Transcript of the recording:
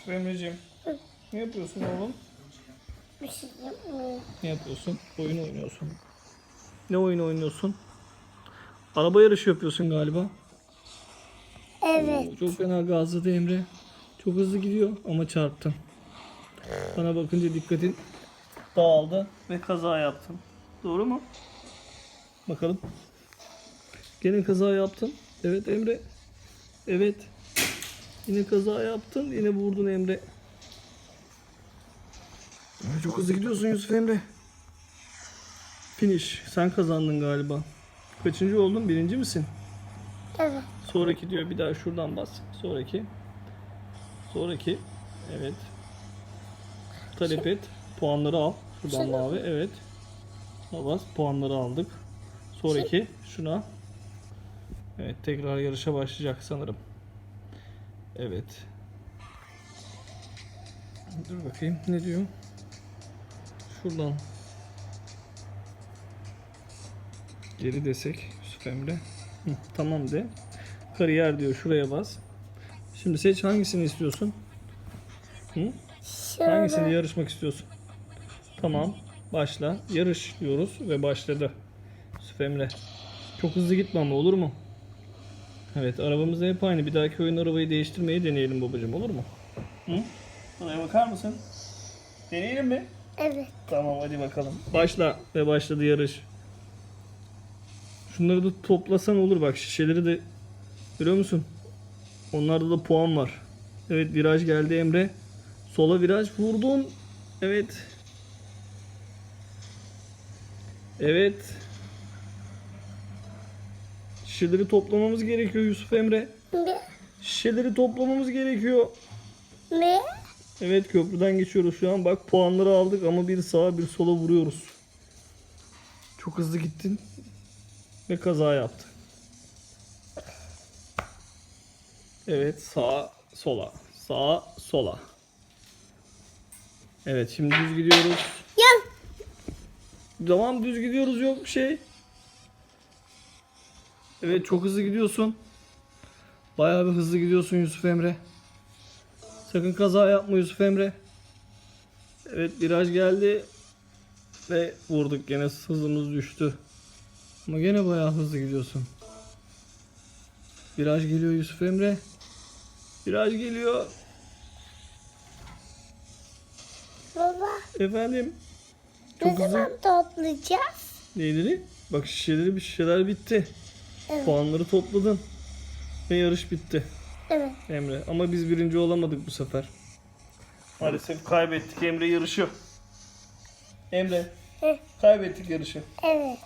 Yusuf Emre'ciğim. Ne yapıyorsun oğlum? Bir şey yapmıyorum. Ne yapıyorsun? Oyun oynuyorsun. Ne oyun oynuyorsun? Araba yarışı yapıyorsun galiba. Evet. Oo, Çok fena gazladı Emre. Çok hızlı gidiyor ama çarptın. Bana bakınca dikkatin dağıldı ve kaza yaptın. Doğru mu? Bakalım. Gene kaza yaptın. Evet Emre. Evet. Yine kaza yaptın. Yine vurdun Emre. Ay, Çok hızlı gidiyorsun Yusuf Emre. Finish. Sen kazandın galiba. Kaçıncı oldun? Birinci misin? Evet. Sonraki diyor bir daha şuradan bas. Sonraki. Sonraki. Evet. Talep et. Puanları al. Şuradan Şunu- mavi. Evet. Buna bas. Puanları aldık. Sonraki. Şuna. Evet. Tekrar yarışa başlayacak sanırım. Evet. Dur bakayım. Ne diyor? Şuradan. Geri desek. Yusuf Emre. Hı, tamam de. Kariyer diyor. Şuraya bas. Şimdi seç hangisini istiyorsun? Hı? Hangisini Şöyle. yarışmak istiyorsun? Tamam. Başla. Yarış diyoruz ve başladı. Yusuf Emre. Çok hızlı gitme ama olur mu? Evet arabamız da hep aynı. Bir dahaki oyun arabayı değiştirmeyi deneyelim babacığım olur mu? Hı? Buraya bakar mısın? Deneyelim mi? Evet. Tamam hadi bakalım. Başla ve başladı yarış. Şunları da toplasan olur bak şişeleri de görüyor musun? Onlarda da puan var. Evet viraj geldi Emre. Sola viraj vurdun. Evet. Evet. Şişeleri toplamamız gerekiyor Yusuf Emre. Ne? Şişeleri toplamamız gerekiyor. Ne? Evet köprüden geçiyoruz şu an. Bak puanları aldık ama bir sağa bir sola vuruyoruz. Çok hızlı gittin ve kaza yaptın. Evet sağa sola sağa sola. Evet şimdi düz gidiyoruz. Ya. Tamam düz gidiyoruz yok bir şey. Evet çok hızlı gidiyorsun. Bayağı bir hızlı gidiyorsun Yusuf Emre. Sakın kaza yapma Yusuf Emre. Evet viraj geldi. Ve vurduk gene hızımız düştü. Ama gene bayağı hızlı gidiyorsun. Viraj geliyor Yusuf Emre. Viraj geliyor. Baba. Efendim. Ne Çok hızlı. zaman toplayacağız? Neyleri? Bak şişeleri bir şişeler bitti. Evet. Puanları topladın. Ve yarış bitti Evet. Emre. Ama biz birinci olamadık bu sefer. Maalesef kaybettik Emre yarışı. Emre Heh, kaybettik yarışı. Evet.